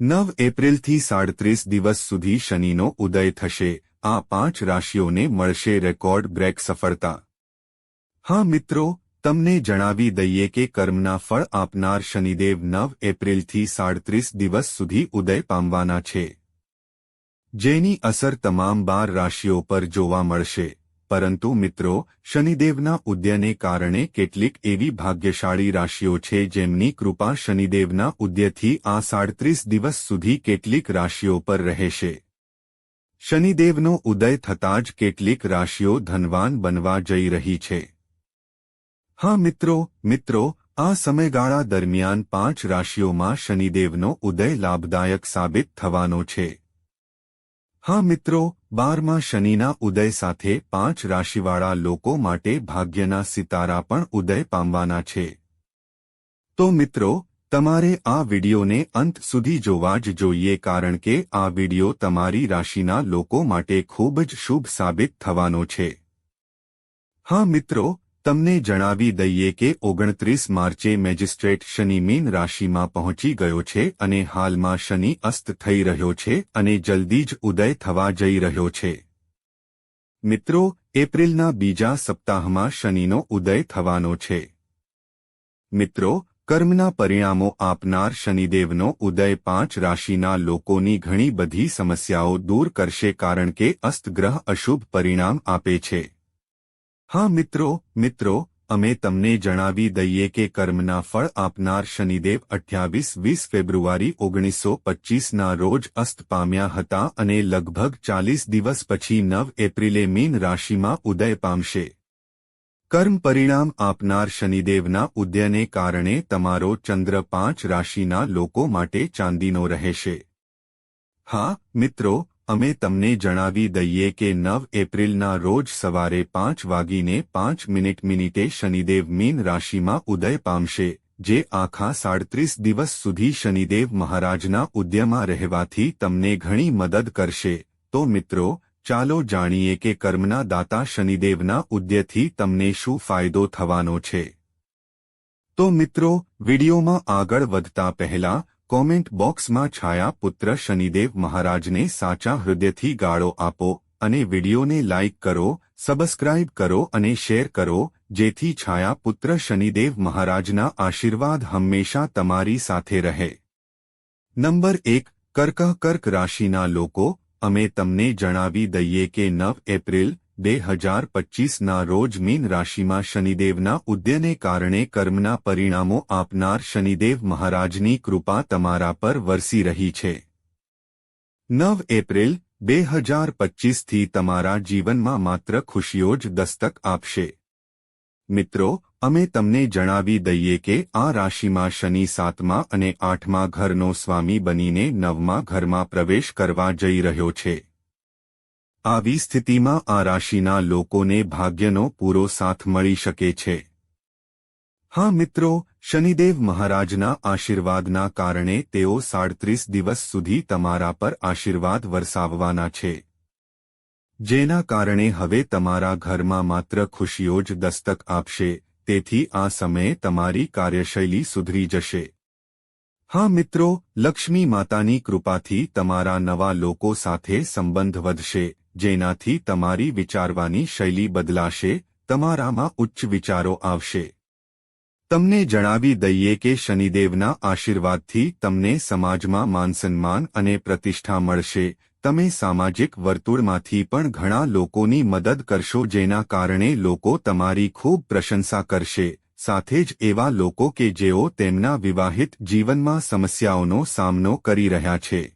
નવ એપ્રિલથી સાડત્રીસ દિવસ સુધી શનિનો ઉદય થશે આ પાંચ રાશિઓને મળશે રેકોર્ડ બ્રેક સફળતા હા મિત્રો તમને જણાવી દઈએ કે કર્મના ફળ આપનાર શનિદેવ નવ એપ્રિલથી સાડત્રીસ દિવસ સુધી ઉદય પામવાના છે જેની અસર તમામ બાર રાશિઓ પર જોવા મળશે પરંતુ મિત્રો, શનિદેવના ઉદયને કારણે કેટલીક એવી ભાગ્યશાળી રાશિઓ છે જેમની કૃપા શનિદેવના ઉદયથી આ સાડત્રીસ દિવસ સુધી કેટલીક રાશિઓ પર રહેશે. શનિદેવનો ઉદય થતાં જ કેટલીક રાશિઓ ધનવાન બનવા જઈ રહી છે. હા મિત્રો મિત્રો, આ સમયગાળા દરમિયાન પાંચ રાશિઓમાં શનિદેવનો ઉદય લાભદાયક સાબિત થવાનો છે. હા મિત્રો, બારમાં શનિના ઉદય સાથે પાંચ રાશિવાળા લોકો માટે ભાગ્યના સિતારા પણ ઉદય પામવાના છે. તો મિત્રો, તમારે આ વિડિયોને અંત સુધી જોવા જ જોઈએ કારણ કે આ વિડિયો તમારી રાશિના લોકો માટે ખૂબ જ શુભ સાબિત થવાનો છે. હા મિત્રો તમને જણાવી દઈએ કે ઓગણત્રીસ માર્ચે મેજિસ્ટ્રેટ શનિ મીન રાશિમાં પહોંચી ગયો છે અને હાલમાં શનિ અસ્ત થઈ રહ્યો છે અને જલ્દી જ ઉદય થવા જઈ રહ્યો છે. મિત્રો, એપ્રિલના બીજા સપ્તાહમાં શનિનો ઉદય થવાનો છે. મિત્રો, કર્મના પરિણામો આપનાર શનિદેવનો ઉદય પાંચ રાશિના લોકોની ઘણી બધી સમસ્યાઓ દૂર કરશે કારણ કે અસ્તગ્રહ અશુભ પરિણામ આપે છે. હા મિત્રો મિત્રો, અમે તમને જણાવી દઈએ કે કર્મના ફળ આપનાર શનિદેવ અઠ્યાવીસ વીસ ફેબ્રુઆરી ઓગણીસો પચ્ચીસના રોજ અસ્ત પામ્યા હતા અને લગભગ ચાલીસ દિવસ પછી નવ એપ્રિલે મીન રાશિમાં ઉદય પામશે. કર્મ પરિણામ આપનાર શનિદેવના ઉદયને કારણે તમારો ચંદ્ર પાંચ રાશિના લોકો માટે ચાંદીનો રહેશે. હા, મિત્રો અમે તમને જણાવી દઈએ કે નવ એપ્રિલના રોજ સવારે પાંચ વાગીને પાંચ મિનિટ મિનિટે શનિદેવ મીન રાશિમાં ઉદય પામશે, જે આખા સાડત્રીસ દિવસ સુધી શનિદેવ મહારાજના ઉદ્યમાં રહેવાથી તમને ઘણી મદદ કરશે. તો મિત્રો, ચાલો જાણીએ કે કર્મના દાતા શનિદેવના ઉદ્યથી તમને શું ફાયદો થવાનો છે. તો મિત્રો, વિડીયોમાં આગળ વધતા પહેલા કોમેન્ટ બોક્સમાં છાયા પુત્ર શનિદેવ મહારાજને સાચા હૃદયથી ગાળો આપો અને વિડીયોને લાઇક કરો, સબસ્ક્રાઇબ કરો અને શેર કરો, જેથી છાયા પુત્ર શનિદેવ મહારાજના આશીર્વાદ હંમેશા તમારી સાથે રહે. નંબર એક, કર્ક કર્ક રાશિના લોકો, અમે તમને જણાવી દઈએ કે નવ એપ્રિલ બે હજાર પચ્ચીસના રોજ મીન રાશિમાં શનિદેવના ઉદ્યને કારણે કર્મના પરિણામો આપનાર શનિદેવ મહારાજની કૃપા તમારા પર વરસી રહી છે. નવ એપ્રિલ, બે હજાર પચ્ચીસથી તમારા જીવનમાં માત્ર ખુશીઓ જ દસ્તક આપશે. મિત્રો, અમે તમને જણાવી દઈએ કે આ રાશિમાં શનિ સાતમા અને આઠમા ઘરનો સ્વામી બનીને નવમા ઘરમાં પ્રવેશ કરવા જઈ રહ્યો છે. આવી સ્થિતિમાં આ રાશિના લોકોને ભાગ્યનો પૂરો સાથ મળી શકે છે. હા મિત્રો, શનિદેવ મહારાજના આશીર્વાદના કારણે તેઓ સાડત્રીસ દિવસ સુધી તમારા પર આશીર્વાદ વરસાવવાના છે. જેના કારણે હવે તમારા ઘરમાં માત્ર ખુશીઓ જ દસ્તક આપશે, તેથી આ સમયે તમારી કાર્યશૈલી સુધરી જશે. હા મિત્રો, લક્ષ્મી માતાની કૃપાથી તમારા નવા લોકો સાથે સંબંધ વધશે જેનાથી તમારી વિચારવાની શૈલી બદલાશે, તમારામાં ઉચ્ચ વિચારો આવશે. તમને જણાવી દઈએ કે શનિદેવના આશીર્વાદથી તમને સમાજમાં માનસન્માન અને પ્રતિષ્ઠા મળશે. તમે સામાજિક વર્તુળમાંથી પણ ઘણા લોકોની મદદ કરશો જેના કારણે લોકો તમારી ખૂબ પ્રશંસા કરશે. સાથે જ એવા લોકો કે જેઓ તેમના વિવાહિત જીવનમાં સમસ્યાઓનો સામનો કરી રહ્યા છે.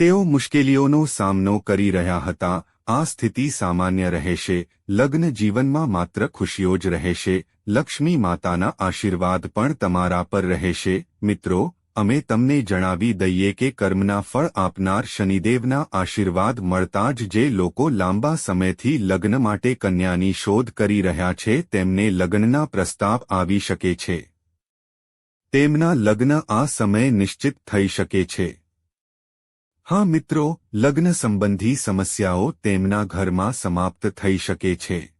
તેઓ મુશ્કેલીઓનો સામનો કરી રહ્યા હતા, આ સ્થિતિ સામાન્ય રહેશે, લગ્ન જીવનમાં માત્ર ખુશીઓ જ રહેશે, લક્ષ્મી માતાના આશીર્વાદ પણ તમારા પર રહેશે, મિત્રો, અમે તમને જણાવી દઈએ કે કર્મના ફળ આપનાર શનિદેવના આશીર્વાદ મળતા જ જે લોકો લાંબા સમયથી લગ્ન માટે કન્યાની શોધ કરી રહ્યા છે, તેમને લગ્નના પ્રસ્તાવ આવી શકે છે. તેમના લગ્ન આ સમયે નિશ્ચિત થઈ શકે છે. હા મિત્રો, લગ્ન સંબંધી સમસ્યાઓ તેમના ઘરમાં સમાપ્ત થઈ શકે છે.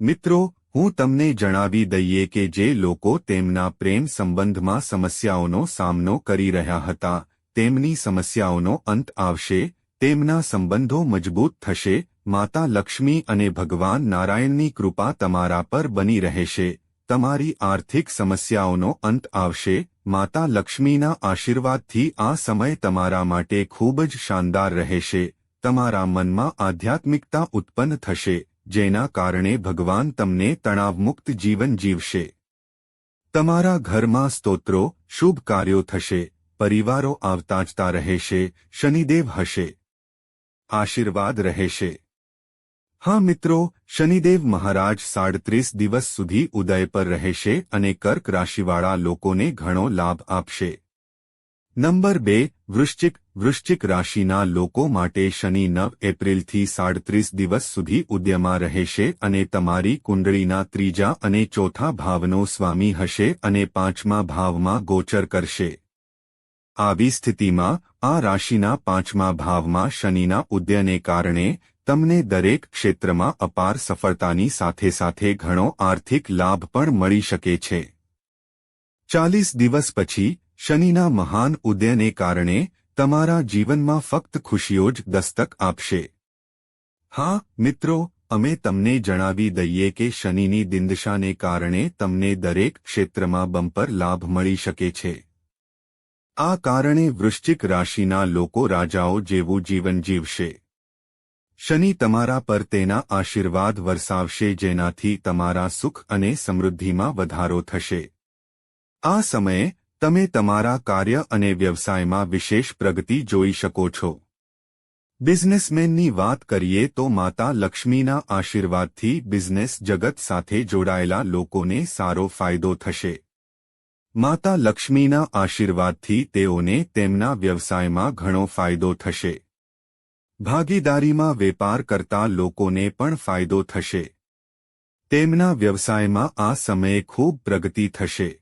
મિત્રો, હું તમને જણાવી દઈએ કે જે લોકો તેમના પ્રેમ સંબંધમાં સમસ્યાઓનો સામનો કરી રહ્યા હતા, તેમની સમસ્યાઓનો અંત આવશે, તેમના સંબંધો મજબૂત થશે, માતા લક્ષ્મી અને ભગવાન નારાયણની કૃપા તમારા પર બની રહેશે, તમારી આર્થિક સમસ્યાઓનો અંત આવશે માતા લક્ષ્મીના આશીર્વાદથી આ સમય તમારા માટે ખૂબ જ શાનદાર રહેશે, તમારા મનમાં આધ્યાત્મિકતા ઉત્પન્ન થશે, જેના કારણે ભગવાન તમને તણાવમુક્ત જીવન જીવશે. તમારા ઘરમાં સ્તોત્રો, શુભ કાર્યો થશે, પરિવારો આવતાજતા રહેશે, શનિદેવ હશે. આશીર્વાદ રહેશે. હા મિત્રો, શનિદેવ મહારાજ સાડત્રીસ દિવસ સુધી ઉદય પર રહેશે અને કર્ક રાશિવાળા લોકોને ઘણો લાભ આપશે. નંબર બે, વૃશ્ચિક વૃશ્ચિક રાશિના લોકો માટે શનિ નવ એપ્રિલથી સાડત્રીસ દિવસ સુધી ઉદ્યમાં રહેશે અને તમારી કુંડળીના ત્રીજા અને ચોથા ભાવનો સ્વામી હશે અને પાંચમા ભાવમાં ગોચર કરશે. આવી સ્થિતિમાં આ રાશિના પાંચમા ભાવમાં શનિના ઉદયને કારણે તમને દરેક ક્ષેત્રમાં અપાર સફળતાની સાથે સાથે ઘણો આર્થિક લાભ પણ મળી શકે છે. ચાલીસ દિવસ પછી, શનિના મહાન ઉદયને કારણે તમારા જીવનમાં ફક્ત ખુશીઓ જ દસ્તક આપશે. હા, મિત્રો, અમે તમને જણાવી દઈએ કે શનિની દિંદશાને કારણે તમને દરેક ક્ષેત્રમાં બમ્પર લાભ મળી શકે છે. આ કારણે વૃશ્ચિક રાશિના લોકો રાજાઓ જેવું જીવન જીવશે. શનિ તમારા પર તેના આશીર્વાદ વરસાવશે જેનાથી તમારા સુખ અને સમૃદ્ધિમાં વધારો થશે. આ સમયે, તમે તમારા કાર્ય અને વ્યવસાયમાં વિશેષ પ્રગતિ જોઈ શકો છો. બિઝનેસમેનની વાત કરીએ તો માતા લક્ષ્મીના આશીર્વાદથી બિઝનેસ જગત સાથે જોડાયેલા લોકોને સારો ફાયદો થશે. માતા લક્ષ્મીના આશીર્વાદથી તેઓને તેમના વ્યવસાયમાં ઘણો ફાયદો થશે. ભાગીદારીમાં વેપાર કરતા લોકોને પણ ફાયદો થશે. તેમના વ્યવસાયમાં આ સમયે ખૂબ પ્રગતિ થશે.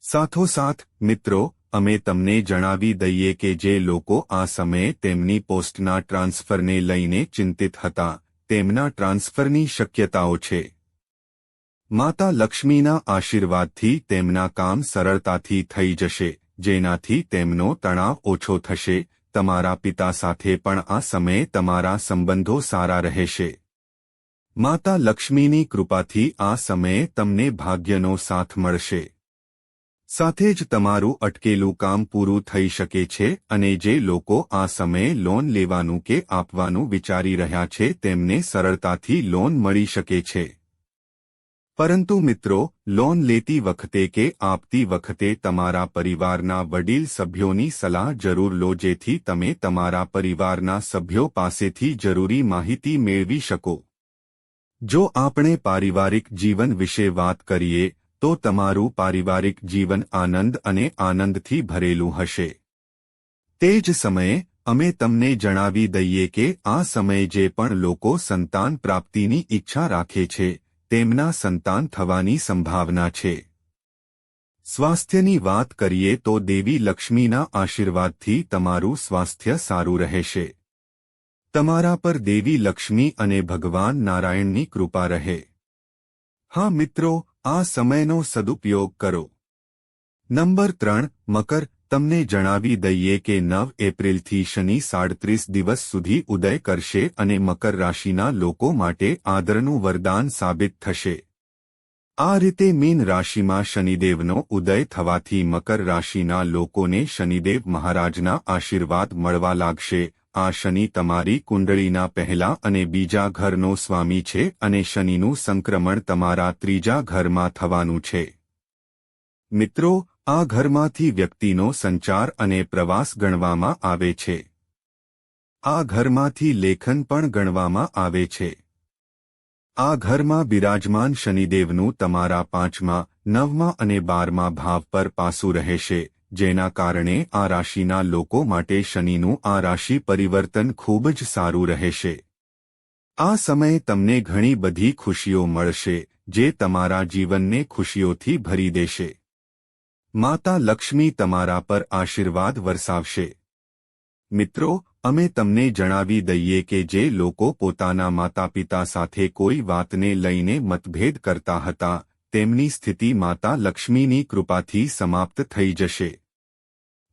સાથોસાથ, મિત્રો, અમે તમને જણાવી દઈએ કે જે લોકો આ સમયે તેમની પોસ્ટના ટ્રાન્સફરને લઈને ચિંતિત હતા, તેમના ટ્રાન્સફરની શક્યતાઓ છે. માતા લક્ષ્મીના આશીર્વાદથી તેમના કામ સરળતાથી થઈ જશે, જેનાથી તેમનો તણાવ ઓછો થશે તમારા પિતા સાથે પણ આ સમયે તમારા સંબંધો સારા રહેશે. માતા લક્ષ્મીની કૃપાથી આ સમયે તમને ભાગ્યનો સાથ મળશે. સાથે જ તમારું અટકેલું કામ પૂરું થઈ શકે છે અને જે લોકો આ સમયે લોન લેવાનું કે આપવાનું વિચારી રહ્યા છે તેમને સરળતાથી લોન મળી શકે છે. પરંતુ મિત્રો, લોન લેતી વખતે કે આપતી વખતે તમારા પરિવારના વડીલ સભ્યોની સલાહ જરૂર લો જેથી તમે તમારા પરિવારના સભ્યો પાસેથી જરૂરી માહિતી મેળવી શકો. જો આપણે પારિવારિક જીવન વિશે વાત કરીએ, તો તમારું પારિવારિક જીવન આનંદ અને આનંદથી ભરેલું હશે. તે જ સમયે, અમે તમને જણાવી દઈએ કે આ સમયે જે પણ લોકો સંતાન પ્રાપ્તિની ઈચ્છા રાખે છે તેમના સંતાન થવાની સંભાવના છે. સ્વાસ્થ્યની વાત કરીએ તો દેવી લક્ષ્મીના આશીર્વાદથી તમારું સ્વાસ્થ્ય સારું રહેશે. તમારા પર દેવી લક્ષ્મી અને ભગવાન નારાયણની કૃપા રહે. હા મિત્રો, આ સમયનો સદુપયોગ કરો. નંબર ત્રણ, મકર તમને જણાવી દઈએ કે નવ એપ્રિલથી શનિ સાડત્રીસ દિવસ સુધી ઉદય કરશે અને મકર રાશિના લોકો માટે આદરનું વરદાન સાબિત થશે. આ રીતે મીન રાશિમાં શનિદેવનો ઉદય થવાથી મકર રાશિના લોકોને શનિદેવ મહારાજના આશીર્વાદ મળવા લાગશે. આ શનિ તમારી કુંડળીના પહેલા અને બીજા ઘરનો સ્વામી છે અને શનિનું સંક્રમણ તમારા ત્રીજા ઘરમાં થવાનું છે. મિત્રો આ ઘરમાંથી વ્યક્તિનો સંચાર અને પ્રવાસ ગણવામાં આવે છે. આ ઘરમાંથી લેખન પણ ગણવામાં આવે છે. આ ઘરમાં બિરાજમાન શનિદેવનું તમારા પાંચમા, નવમા અને બારમા ભાવ પર પાસું રહેશે, જેના કારણે આ રાશિના લોકો માટે શનિનું આ રાશિ પરિવર્તન ખૂબ જ સારું રહેશે. આ સમયે તમને ઘણી બધી ખુશીઓ મળશે, જે તમારા જીવનને ખુશીઓથી ભરી દેશે. માતા લક્ષ્મી તમારા પર આશીર્વાદ વરસાવશે. મિત્રો, અમે તમને જણાવી દઈએ કે જે લોકો પોતાના માતાપિતા સાથે કોઈ વાતને લઈને મતભેદ કરતા હતા, તેમની સ્થિતિ માતા લક્ષ્મીની કૃપાથી સમાપ્ત થઈ જશે.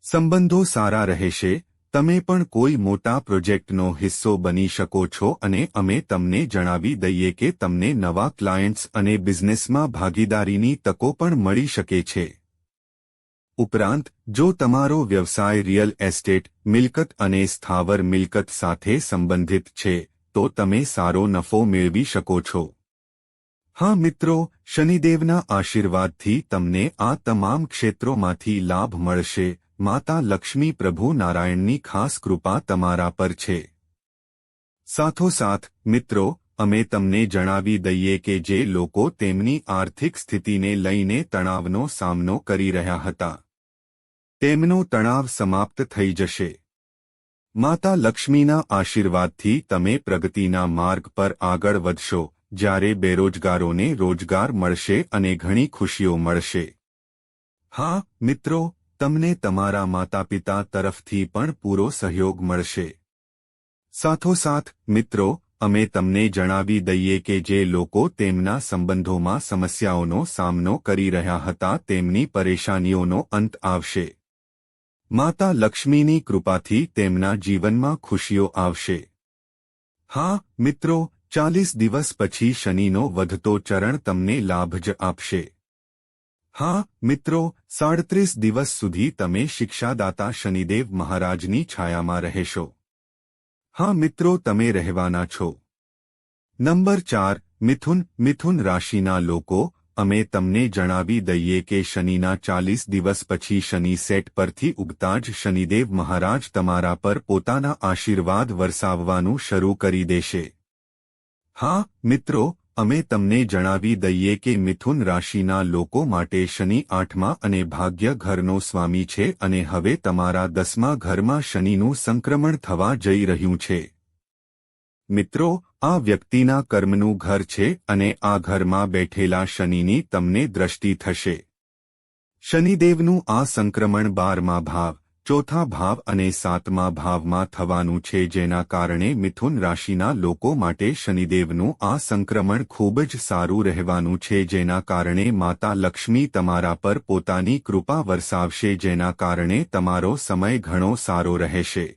સંબંધો સારા રહેશે, તમે પણ કોઈ મોટા પ્રોજેક્ટનો હિસ્સો બની શકો છો અને અમે તમને જણાવી દઈએ કે તમને નવા ક્લાયન્ટ્સ અને બિઝનેસમાં ભાગીદારીની તકો પણ મળી શકે છે. ઉપરાંત, જો તમારો વ્યવસાય રિયલ એસ્ટેટ, મિલકત અને સ્થાવર મિલકત સાથે સંબંધિત છે, તો તમે સારો નફો મેળવી શકો છો. હા મિત્રો, શનિદેવના આશીર્વાદથી તમને આ તમામ ક્ષેત્રોમાંથી લાભ મળશે. માતા લક્ષ્મી પ્રભુ નારાયણની ખાસ કૃપા તમારા પર છે. સાથોસાથ, મિત્રો, અમે તમને જણાવી દઈએ કે જે લોકો તેમની આર્થિક સ્થિતિને લઈને તણાવનો સામનો કરી રહ્યા હતા. તેમનો તણાવ સમાપ્ત થઈ જશે. માતા લક્ષ્મીના આશીર્વાદથી તમે પ્રગતિના માર્ગ પર આગળ વધશો, જ્યારે બેરોજગારોને રોજગાર મળશે અને ઘણી ખુશીઓ મળશે. હા, મિત્રો, તમને તમારા માતાપિતા તરફથી પણ પૂરો સહયોગ મળશે. સાથોસાથ, મિત્રો, અમે તમને જણાવી દઈએ કે જે લોકો તેમના સંબંધોમાં સમસ્યાઓનો સામનો કરી રહ્યા હતા તેમની પરેશાનીઓનો અંત આવશે. માતા લક્ષ્મીની કૃપાથી તેમના જીવનમાં ખુશીઓ આવશે. હા, મિત્રો, ચાલીસ દિવસ પછી શનિનો વધતો ચરણ તમને લાભ જ આપશે. હા, મિત્રો, સાડત્રીસ દિવસ સુધી તમે શિક્ષાદાતા શનિદેવ મહારાજની છાયામાં રહેશો. હા, મિત્રો, તમે રહેવાના છો. નંબર ચાર, મિથુન મિથુન રાશિના લોકો અમે તમને જણાવી દઈએ કે શનિના ચાલીસ દિવસ પછી શનિ સેટ પરથી ઉગતા જ શનિદેવ મહારાજ તમારા પર પોતાના આશીર્વાદ વરસાવવાનું શરૂ કરી દેશે. હા, મિત્રો, અમે તમને જણાવી દઈએ કે મિથુન રાશિના લોકો માટે શનિ આઠમા અને ભાગ્ય ઘરનો સ્વામી છે અને હવે તમારા દસમા ઘરમાં શનિનું સંક્રમણ થવા જઈ રહ્યું છે. મિત્રો, આ વ્યક્તિના કર્મનું ઘર છે અને આ ઘરમાં બેઠેલા શનિની તમને દ્રષ્ટિ થશે. શનિદેવનું આ સંક્રમણ બારમા ભાવ, ચોથા ભાવ અને સાતમા ભાવમાં થવાનું છે જેના કારણે મિથુન રાશિના લોકો માટે શનિદેવનું આ સંક્રમણ ખૂબ જ સારું રહેવાનું છે જેના કારણે માતા લક્ષ્મી તમારા પર પોતાની કૃપા વરસાવશે જેના કારણે તમારો સમય ઘણો સારો રહેશે.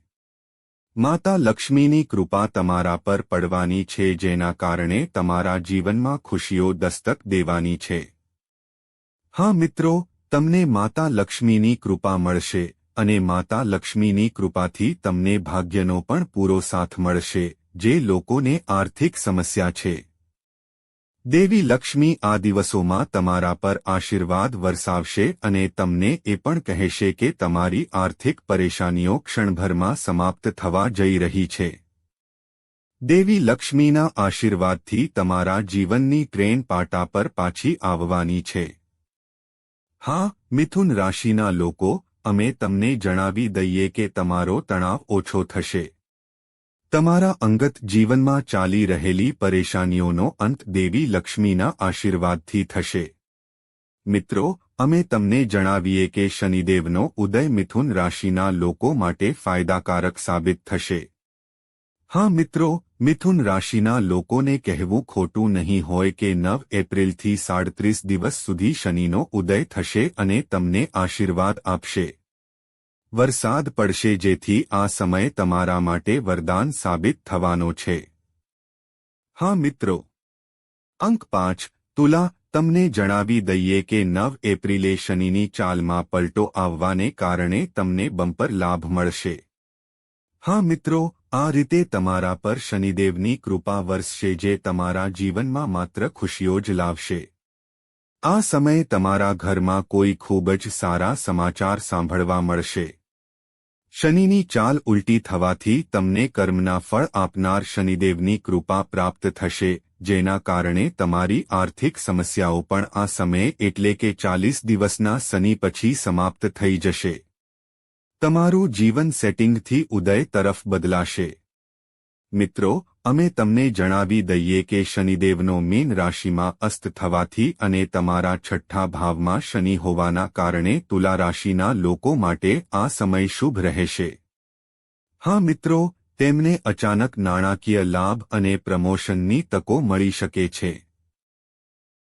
માતા લક્ષ્મીની કૃપા તમારા પર પડવાની છે, જેના કારણે તમારા જીવનમાં ખુશીઓ દસ્તક દેવાની છે. હા મિત્રો, તમને માતા લક્ષ્મીની કૃપા મળશે, અને માતા લક્ષ્મીની કૃપાથી તમને ભાગ્યનો પણ પૂરો સાથ મળશે, જે લોકોને આર્થિક સમસ્યા છે. દેવી લક્ષ્મી આ દિવસોમાં તમારા પર આશીર્વાદ વરસાવશે અને તમને એ પણ કહેશે કે તમારી આર્થિક પરેશાનીઓ ક્ષણભરમાં સમાપ્ત થવા જઈ રહી છે. દેવી લક્ષ્મીના આશીર્વાદથી તમારા જીવનની ટ્રેન પાટા પર પાછી આવવાની છે. હા, મિથુન રાશિના લોકો, અમે તમને જણાવી દઈએ કે તમારો તણાવ ઓછો થશે. તમારા અંગત જીવનમાં ચાલી રહેલી પરેશાનીઓનો અંત દેવી લક્ષ્મીના આશીર્વાદથી થશે. મિત્રો, અમે તમને જણાવીએ કે શનિદેવનો ઉદય મિથુન રાશિના લોકો માટે ફાયદાકારક સાબિત થશે. હા મિત્રો, મિથુન રાશિના લોકોને કહેવું ખોટું નહીં હોય કે નવ એપ્રિલથી સાડત્રીસ દિવસ સુધી શનિનો ઉદય થશે અને તમને આશીર્વાદ આપશે. વરસાદ પડશે જેથી આ સમય તમારા માટે વરદાન સાબિત થવાનો છે. હા મિત્રો. અંક પાંચ. તુલા, તમને જણાવી દઈએ કે નવ એપ્રિલે શનિની ચાલમાં પલટો આવવાને કારણે તમને બમ્પર લાભ મળશે. હા મિત્રો, આ રીતે તમારા પર શનિદેવની કૃપા વરસશે જે તમારા જીવનમાં માત્ર ખુશીઓ જ લાવશે. આ સમયે તમારા ઘરમાં કોઈ ખૂબ જ સારા સમાચાર સાંભળવા મળશે. શનિની ચાલ ઉલટી થવાથી તમને કર્મના ફળ આપનાર શનિદેવની કૃપા પ્રાપ્ત થશે, જેના કારણે તમારી આર્થિક સમસ્યાઓ પણ આ સમયે એટલે કે ચાલીસ દિવસના શનિ પછી સમાપ્ત થઈ જશે. તમારું જીવન સેટિંગથી ઉદય તરફ બદલાશે. મિત્રો, અમે તમને જણાવી દઈએ કે શનિદેવનો મીન રાશિમાં અસ્ત થવાથી અને તમારા છઠ્ઠા ભાવમાં શનિ હોવાના કારણે તુલા રાશિના લોકો માટે આ સમય શુભ રહેશે. હા મિત્રો, તેમને અચાનક નાણાકીય લાભ અને પ્રમોશનની તકો મળી શકે છે.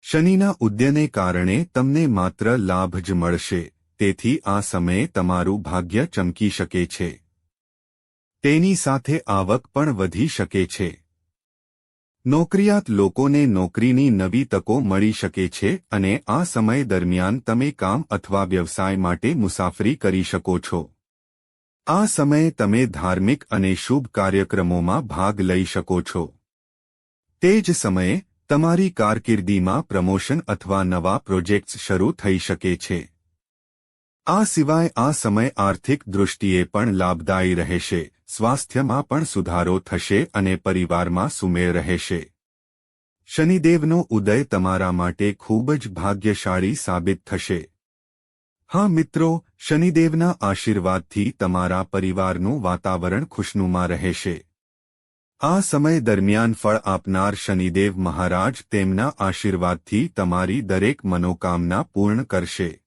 શનિના ઉદ્યને કારણે તમને માત્ર લાભ જ મળશે, તેથી આ સમયે તમારું ભાગ્ય ચમકી શકે છે. તેની સાથે આવક પણ વધી શકે છે. નોકરિયાત લોકોને નોકરીની નવી તકો મળી શકે છે અને આ સમય દરમિયાન તમે કામ અથવા વ્યવસાય માટે મુસાફરી કરી શકો છો. આ સમયે તમે ધાર્મિક અને શુભ કાર્યક્રમોમાં ભાગ લઈ શકો છો. તે જ સમયે, તમારી કારકિર્દીમાં પ્રમોશન અથવા નવા પ્રોજેક્ટ્સ શરૂ થઈ શકે છે. આ સિવાય આ સમય આર્થિક દૃષ્ટિએ પણ લાભદાયી રહેશે. સ્વાસ્થ્યમાં પણ સુધારો થશે અને પરિવારમાં સુમેળ રહેશે. શનિદેવનો ઉદય તમારા માટે ખૂબ જ ભાગ્યશાળી સાબિત થશે. હા મિત્રો, શનિદેવના આશીર્વાદથી તમારા પરિવારનું વાતાવરણ ખુશનુમા રહેશે. આ સમય દરમિયાન ફળ આપનાર શનિદેવ મહારાજ તેમના આશીર્વાદથી તમારી દરેક મનોકામના પૂર્ણ કરશે.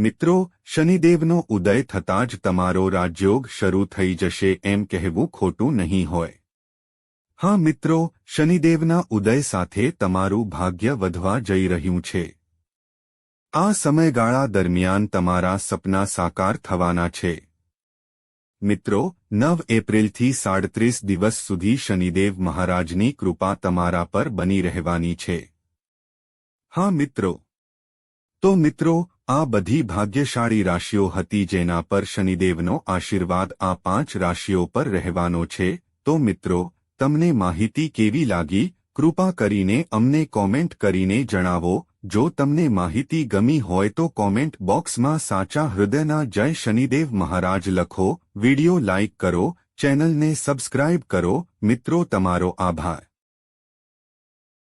મિત્રો, શનિદેવનો ઉદય થતાં જ તમારો રાજયોગ શરૂ થઈ જશે એમ કહેવું ખોટું નહીં હોય. હા મિત્રો, શનિદેવના ઉદય સાથે તમારું ભાગ્ય વધવા જઈ રહ્યું છે. આ સમયગાળા દરમિયાન તમારા સપના સાકાર થવાના છે. મિત્રો, નવ એપ્રિલથી સાડત્રીસ દિવસ સુધી શનિદેવ મહારાજની કૃપા તમારા પર બની રહેવાની છે. હા મિત્રો. તો મિત્રો આ બધી ભાગ્યશાળી રાશિઓ હતી જેના પર શનિદેવનો આશીર્વાદ આ પાંચ રાશિઓ પર રહેવાનો છે. તો મિત્રો, તમને માહિતી કેવી લાગી? કૃપા કરીને અમને કોમેન્ટ કરીને જણાવો. જો તમને માહિતી ગમી હોય તો કોમેન્ટ બોક્સમાં સાચા હૃદયના જય શનિદેવ મહારાજ લખો. વિડિયો લાઇક કરો. ચેનલને સબસ્ક્રાઇબ કરો. મિત્રો, તમારો આભાર.